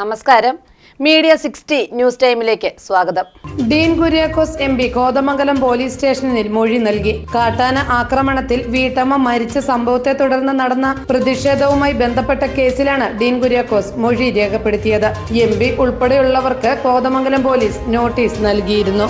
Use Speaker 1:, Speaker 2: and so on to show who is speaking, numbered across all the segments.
Speaker 1: നമസ്കാരം. Media sixty news ടൈമിലേക്ക് സ്വാഗതം.
Speaker 2: Dean Kuriakose M P Kothamangalam police സ്റ്റേഷനിൽ മൊഴി നൽകി. കാട്ടാന ആക്രമണത്തിൽ വീട്ടമ്മ മരിച്ച സംഭവത്തെ തുടർന്ന് നടന്ന പ്രതിഷേധവുമായി ബന്ധപ്പെട്ട കേസിലാണ് ഡീൻ കുര്യാക്കോസ് മൊഴി രേഖപ്പെടുത്തിയത്. എം ഉൾപ്പെടെയുള്ളവർക്ക് കോതമംഗലം പോലീസ് നോട്ടീസ് നൽകിയിരുന്നു.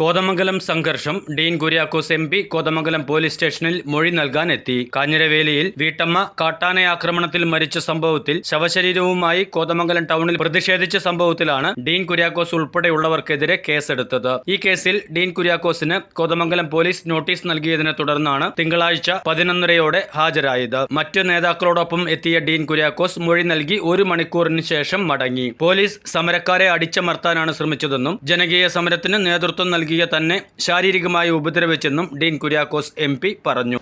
Speaker 3: കോതമംഗലം സംഘർഷം Dean Kuriakose M P Kothamangalam police സ്റ്റേഷനിൽ മൊഴി നൽകാൻ എത്തി കാഞ്ഞിരവേലിയിൽ വീട്ടമ്മ കാട്ടാന ആക്രമണത്തിൽ മരിച്ച സംഭവത്തിൽ ശവശരീരവുമായി കോതമംഗലം ടൗണിൽ പ്രതിഷേധിച്ച സംഭവത്തിലാണ് ഡീൻ കുര്യാക്കോസ് ഉൾപ്പെടെയുള്ളവർക്കെതിരെ കേസെടുത്തത്. ഈ കേസിൽ ഡീൻ കുര്യാക്കോസിന് കോതമംഗലം പോലീസ് നോട്ടീസ് നൽകിയതിനെ തുടർന്നാണ് തിങ്കളാഴ്ച പതിനൊന്നരയോടെ ഹാജരായത്. മറ്റു നേതാക്കളോടൊപ്പം എത്തിയ ഡീൻ കുര്യാക്കോസ് മൊഴി നൽകി ഒരു മണിക്കൂറിന് ശേഷം മടങ്ങി. പോലീസ് സമരക്കാരെ അടിച്ചമർത്താനാണ് ശ്രമിച്ചതെന്നും ജനകീയ സമരത്തിന് നേതൃത്വം നൽകിയ തന്നെ ശാരീരികമായി ഉപദ്രവിച്ചെന്നും ഡീൻ കുര്യാക്കോസ് എം പറഞ്ഞു.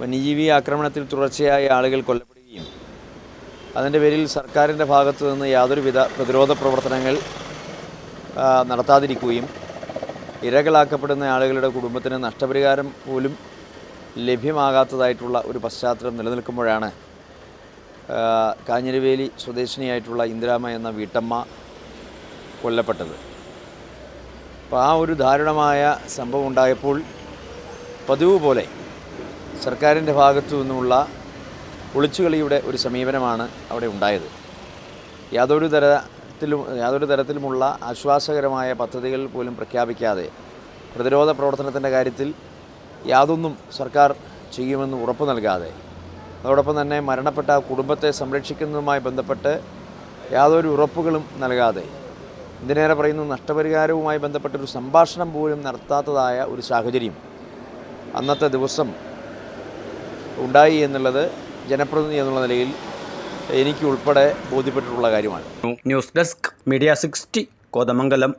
Speaker 4: വന്യജീവി ആക്രമണത്തിൽ തുടർച്ചയായി ആളുകൾ കൊല്ലപ്പെടുകയും അതിന്റെ പേരിൽ സർക്കാരിന്റെ ഭാഗത്തു നിന്ന് യാതൊരുവിധ പ്രതിരോധ പ്രവർത്തനങ്ങൾ നടത്താതിരിക്കുകയും ഇരകളാക്കപ്പെടുന്ന ആളുകളുടെ കുടുംബത്തിന് നഷ്ടപരിഹാരം പോലും ലഭ്യമാകാത്തതായിട്ടുള്ള ഒരു പശ്ചാത്തലം നിലനിൽക്കുമ്പോഴാണ് കാഞ്ഞിരവേലി സ്വദേശിനിയായിട്ടുള്ള ഇന്ദിരാമ എന്ന വീട്ടമ്മ കൊല്ലപ്പെട്ടത്. അപ്പോൾ ആ ഒരു ദാരുണമായ സംഭവം ഉണ്ടായപ്പോൾ പതിവ് പോലെ സർക്കാരിന്റെ ഭാഗത്തു നിന്നുള്ള ഒളിച്ചുകളിയുടെ ഒരു സമീപനമാണ് അവിടെ ഉണ്ടായത്. യാതൊരു തരത്തിലും യാതൊരു തരത്തിലുമുള്ള ആശ്വാസകരമായ പദ്ധതികൾ പോലും പ്രഖ്യാപിക്കാതെ പ്രതിരോധ പ്രവർത്തനത്തിന്റെ കാര്യത്തിൽ യാതൊന്നും സർക്കാർ ചെയ്യുമെന്ന് ഉറപ്പ് നൽകാതെ അതോടൊപ്പം തന്നെ മരണപ്പെട്ട കുടുംബത്തെ സംരക്ഷിക്കുന്നതുമായി ബന്ധപ്പെട്ട് യാതൊരു ഉറപ്പുകളും നൽകാതെ എന്തിനേറെ പറയുന്നു നഷ്ടപരിഹാരവുമായി ബന്ധപ്പെട്ടൊരു സംഭാഷണം പോലും നടത്താത്തതായ ഒരു സാഹചര്യം അന്നത്തെ ദിവസം ഉണ്ടായി എന്നുള്ളത് ജനപ്രതിനിധി എന്നുള്ള നിലയിൽ എനിക്ക് ഉൾപ്പെടെ ബോധ്യപ്പെട്ടിട്ടുള്ള കാര്യമാണ്.
Speaker 3: News desk media sixty Kothamangalam.